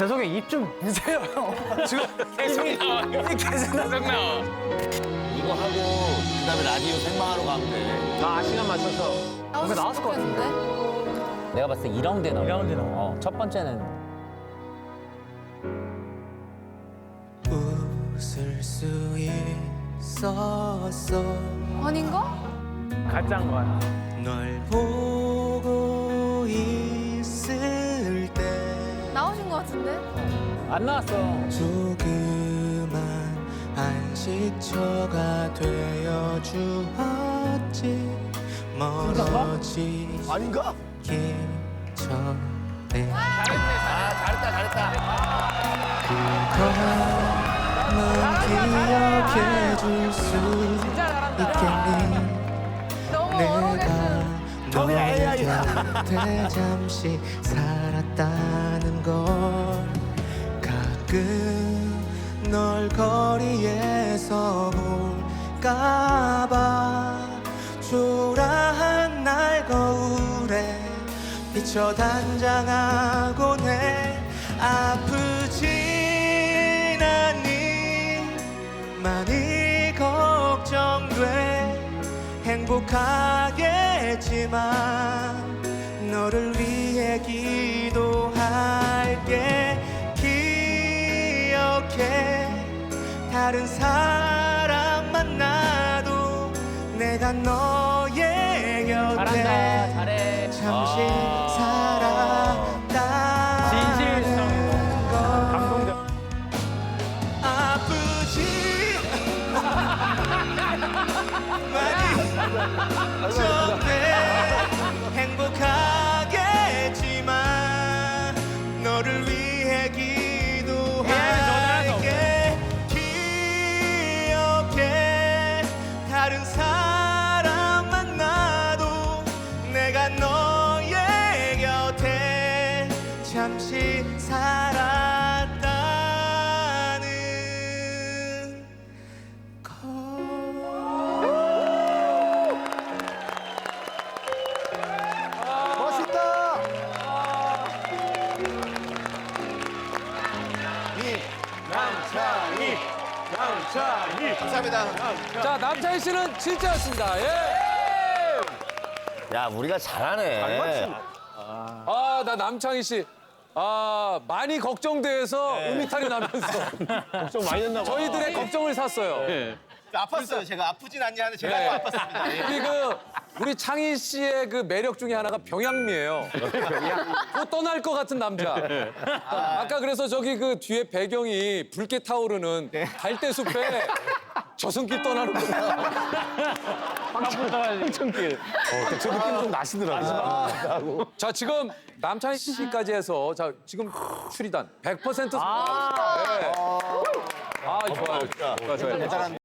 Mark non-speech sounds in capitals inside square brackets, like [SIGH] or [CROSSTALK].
죄송해요. 입좀 보세요, 형. [LAUGHS] 지금 계속 나와. 입이 계속 나. 계속 나와. 이거 하고 그다음에 라디오 생방하러 가면 돼. 아, 시간 맞춰서. 뭔가 나왔을 것 같은데. 내가 봤을 때 2라운드에 나와. 2라운드에 나와. 어, 첫 번째는 웃을 수 있었어 아닌가? 가짜인 거야. 널 보고 안 나왔어. 조그만 안식처가 되어 주었지 멀어지기 아닌가? 전에 아 잘했다 잘했다. 그거만 기억해 줄 수 있겠니 너무 내가 모르겠어. 너의 곁에 잠시 살 거리에서 볼까봐. 초라한 날 거울에 비춰 단장하곤 해 아프진 않니 많이 걱정돼 행복하겠지만 너를 위해 기도할게. 기억해. 다른 사람 내가 너의 곁에 잘한다. 잘해. 잠시 진실성. 살았다는 걸 감동적. 아프지 [LAUGHS] 많이 남창희. 감사합니다. 자, 남창희 씨는 진짜였습니다. 예. 야 우리가 잘하네. 아, 나 남창희 씨. 아, 많이 걱정돼서 음이탈이 나면서 [LAUGHS] 걱정 많이 됐나 봐. 저희들의 걱정을 샀어요. 아팠어요. 제가 아프진 않냐 하는데 제가 네. 아팠습니다. 우리 그 우리 창희 씨의 그 매력 중에 하나가 병양미예요. 또 떠날 것 같은 남자. 아, 까 그래서 저기 그 뒤에 배경이 붉게 타오르는 갈대숲에 저승길 떠나는 거. 황천길. 어, 저 느낌 좀 나시더라고요. 자, 지금 남창희 씨까지 해서 자, 지금 출이단 100% 아, 네. 아, 좋아요. 좋아요. 좋아요.